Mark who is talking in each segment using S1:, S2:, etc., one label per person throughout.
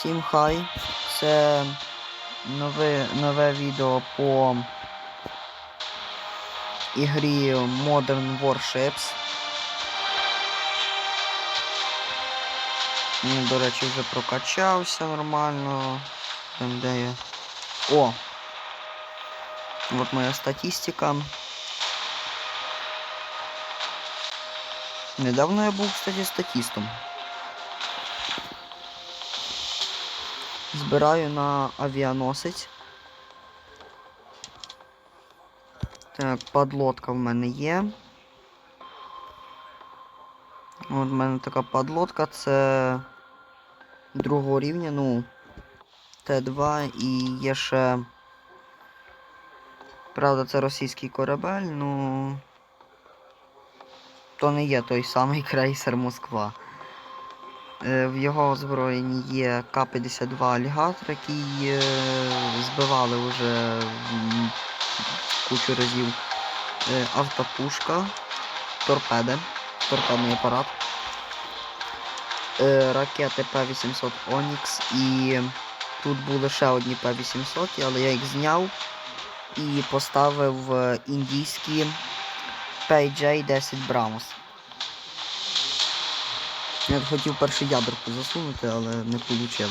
S1: Всім хай. Це нове, нове відео по ігрі Modern Warships. Ну, до речі, вже прокачався нормально. Там де я. О! От моя статистика. Недавно я був, кстати, статистом. Збираю на авіаносець. Так, подлодка в мене є. От в мене така подлодка, це другого рівня, ну, Т2 і є ще. Правда, це російський корабель, ну. То не є той самий крейсер Москва. Е, В його озброєнні є К-52 алігатор, який е, збивали вже кучу разів. Е, Автопушка, торпеди, торпедний апарат, ракети П-800 Онікс і тут були ще одні П-800, але я їх зняв і поставив індійські PJ-10 Brahmos. Я б хотів першу ядерку засунути, але не вийшло.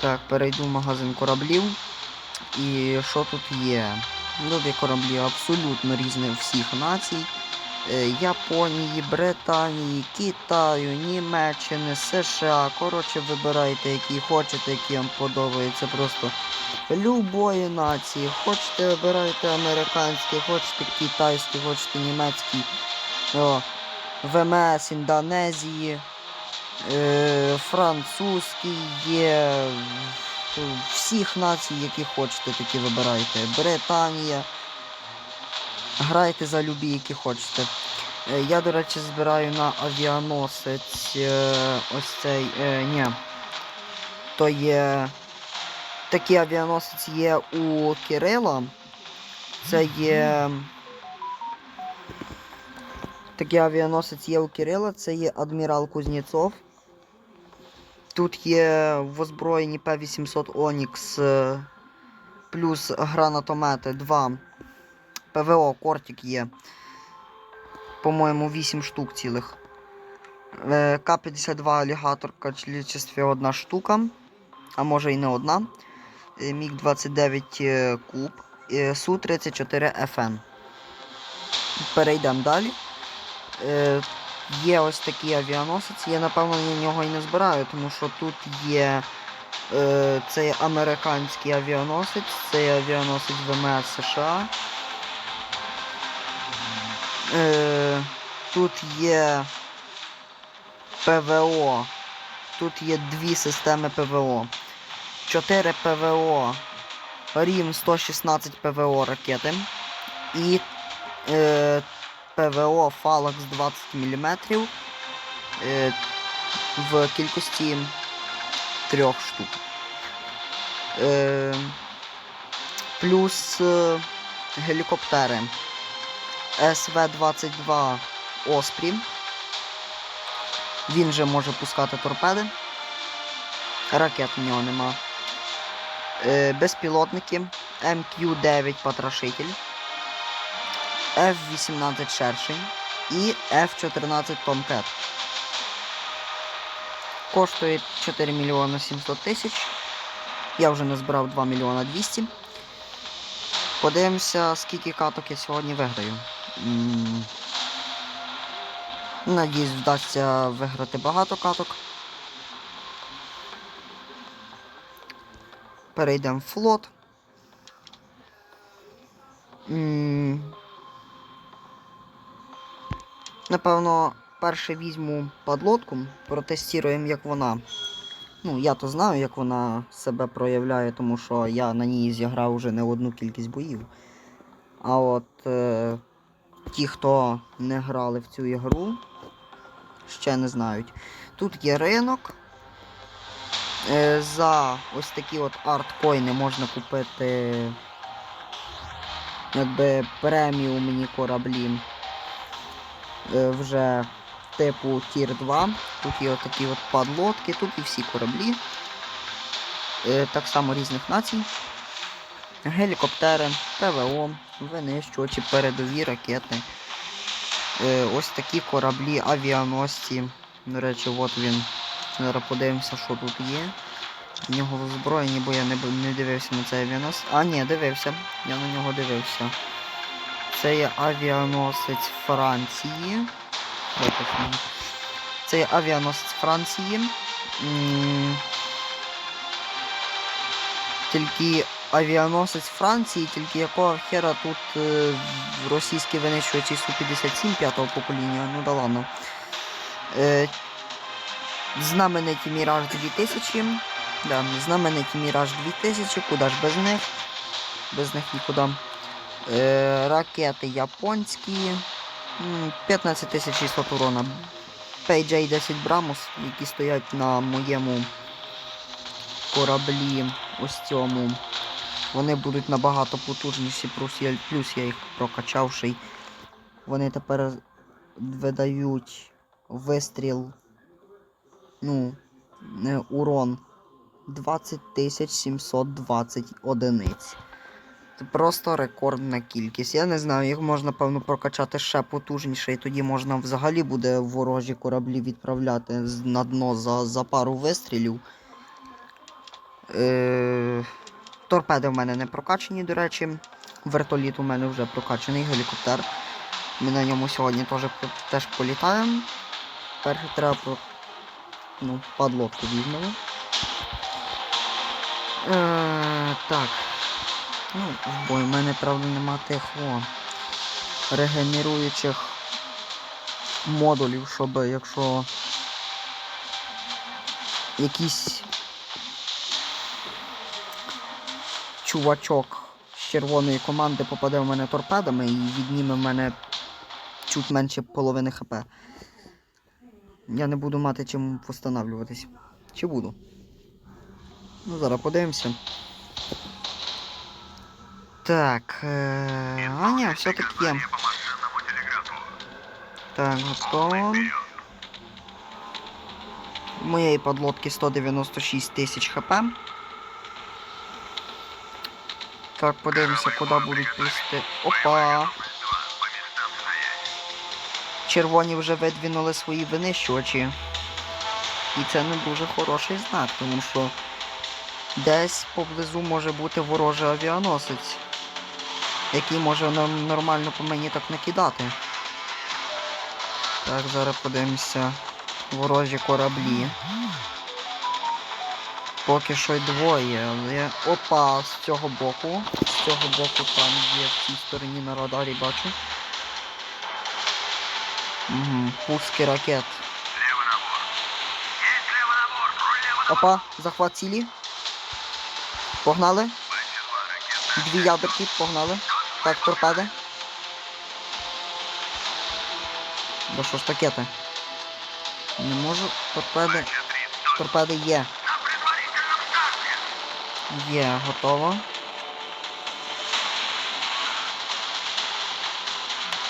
S1: Так, перейду в магазин кораблів. І що тут є? Тут кораблі абсолютно різних всіх націй. Е, Японії, Британії, Китаю, Німеччини, США. Коротше, вибирайте, які хочете, які вам подобаються. Просто любої нації. Хочете вибирайте американський, хочете китайський, хочете німецький. О, ВМС Індонезії, е, французький є. Всіх націй, які хочете, такі вибирайте. Британія. Грайте за любі, які хочете. Е, Я, до речі, збираю на авіаносець е, ось цей. Ні. То є. Такий авіаносець є у Кирила. Це є. Такий авіаносець є у Кирила, це є адмірал Кузнєцов. Тут є в озброєнні П-800 Онікс е, плюс гранатомети 2. ПВО Кортик є. По-моєму, 8 штук цілих. Е, К-52 алігатор в одна штука. А може і не одна. Е, Міг-29 е, куб. е, Су-34 ФН. Перейдемо далі. Е, Є ось такий авіаносець. Я напевно на нього і не збираю, тому що тут є е, цей американський авіаносець, цей авіаносець ВМС США. Е, тут є ПВО. Тут є дві системи ПВО. 4 ПВО. Рім 116 ПВО ракети. І е, ПВО Фалакс 20 мм е, в кількості трьох штук. Е, плюс е, гелікоптери СВ-22 Оспрі. Він же може пускати торпеди. Ракет в нього нема. Е, безпілотники МК-9 Потрошитель. F-18 Шершень і F-14 Tomcat. Коштує 4 мільйони 700 тисяч. Я вже не збирав 2 мільйона 200. Подивимося, скільки каток я сьогодні виграю. Надіюсь, вдасться виграти багато каток. Перейдемо в флот. М, Напевно, перше візьму подлодку, протестуємо, як вона. Ну, я то знаю, як вона себе проявляє, тому що я на ній зіграв вже не одну кількість боїв. А от е, ті, хто не грали в цю ігру, ще не знають. Тут є ринок. Е, за ось такі от арткоїни можна купити якби преміумні кораблі. Е, вже типу Тір 2. Тут є отакі от подлодки, тут і всі кораблі. Е, так само різних націй. Гелікоптери, ПВО, винищувачі, передові ракети. Е, ось такі кораблі, авіаносці. До речі, от він. Зараз подивимося, що тут є. В нього в озброєнні, бо я не, дивився на цей авіаносець. А, ні, дивився. Я на нього дивився. Це є авіаносець Франції. Це є авіаносець Франції. Тільки авіаносець Франції, тільки якого хера тут російські винищувачі Су-57 п'ятого покоління, ну да ладно. Е, знамениті Міраж 2000. Да, знамениті Міраж 2000, куди ж без них? Без них нікуди. Е, ракети японські. м, 15600 урона. PJ-10 Брамус, які стоять на моєму кораблі ось цьому. Вони будуть набагато потужніші, плюс я, їх прокачавший. Вони тепер видають вистріл. Ну, урон 20 720 одиниць. Це просто рекордна кількість. Я не знаю, їх можна, певно, прокачати ще потужніше, і тоді можна взагалі буде ворожі кораблі відправляти на дно за, за пару вистрілів. Е... Торпеди в мене не прокачані, до речі. Вертоліт у мене вже прокачаний, гелікоптер. Ми на ньому сьогодні теж, теж політаємо. Перше треба ну, подлодку візьмемо. Е, так. Ну, в бой. У мене, правда, нема тих о, регенеруючих модулів, щоб якщо якийсь чувачок з червоної команди попаде в мене торпедами і відніме в мене чуть менше половини хп. Я не буду мати чим постановлюватись. Чи буду? Ну, зараз подивимося. Так. Е... А ні, все-таки є. Так, готово. Моєї подлодки 196 тисяч хп. Так, подивимося, куди будуть плисти. Опа! Червоні вже видвинули свої винищувачі. І це не дуже хороший знак, тому що десь поблизу може бути ворожий авіаносець, який може нормально по мені так накидати. Так, зараз подивимося ворожі кораблі. Поки що й двоє, але. Опа, з цього боку. З цього боку там є в цій стороні на радарі бачу. Угу, пуски ракет. Опа, захват цілі. Погнали. Дві ядерки, погнали. Так, торпеди. Да що ж такете? Не можу. Торпеди. Торпеди є. Є, готово.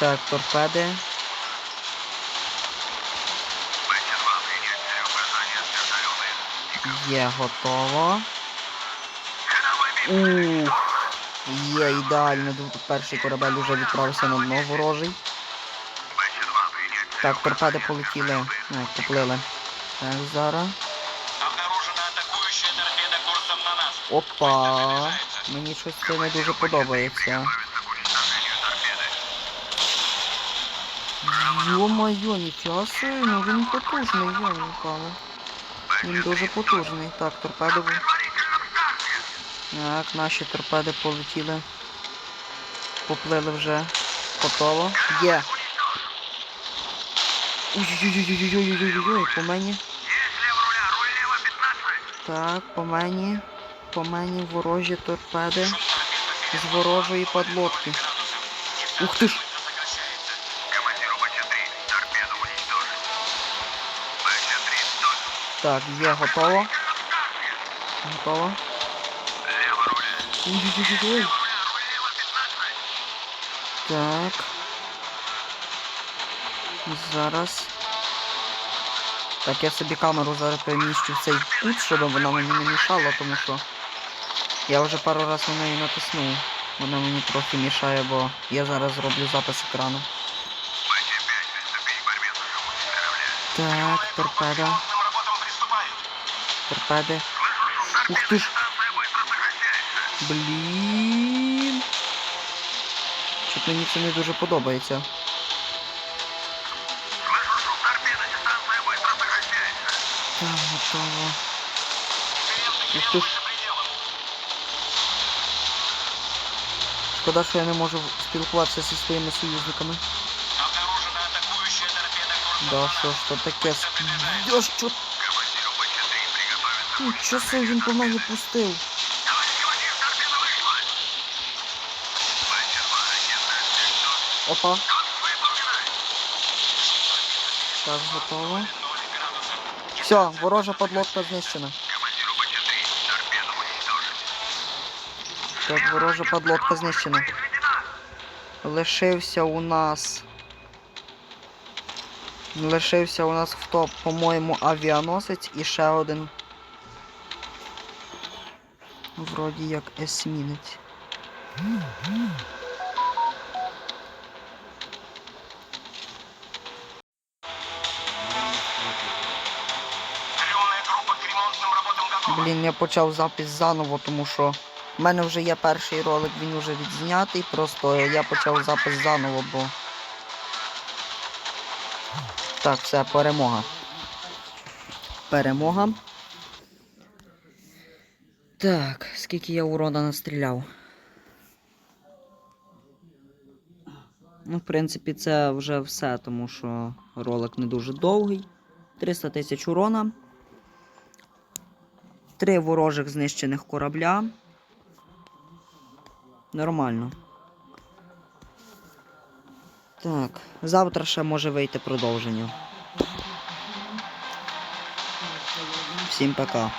S1: Так, торпеди. Є, готово. Ух. Є, ідеально. Перший корабель вже відправився на дно ворожий. Так, торпеди полетіли. Не, поплили. Так, зараз. Опа. Мені щось це не дуже подобається. Йо-моє, ніфіга собі, ну він потужний, йо-моє. Він дуже потужний. Так, торпеди. Так, наші торпеди полетіли. Поплили вже. Готово. Є. Ой-ой-ой-ой-ой-ой-ой-ой, по мені. Так, по мені. По мені ворожі торпеди з ворожої подлодки. Ух ти ж! Так, є, готово. Готово. Так. Зараз. Так, я собі камеру зараз переміщу в цей кут, щоб вона мені не мішала, тому що я вже пару разів на неї натиснув. Вона мені трохи мішає, бо я зараз зроблю запис екрану. Так, торпеда, торпеди. Ух ти ж! Блін. Чуть мені це не дуже подобається. Так, готово.
S2: Клиенты
S1: Ух ты ж.
S2: выше пределов.
S1: Шкода, що я не можу спілкуватися зі своїми союзниками.
S2: Обнаружена атакующая торпеда курса
S1: Да, що ж то таке? Да що? Нічого собі він по мені пустив. Опа. Так, готово. Все, ворожа подлодка знищена. Так, ворожа подлодка знищена. Лишився у нас. Лишився у нас хто, по-моєму, авіаносець і ще один. Вроді як есмінець. Блін, я почав запис заново, тому що в мене вже є перший ролик, він вже відзнятий, просто я почав запис заново, бо. Так, все, перемога. Перемога. Так, скільки я урона настріляв. Ну, в принципі, це вже все, тому що ролик не дуже довгий. 300 тисяч урона. Три ворожих знищених корабля. Нормально. Так, завтра ще може вийти продовження. Всім пока.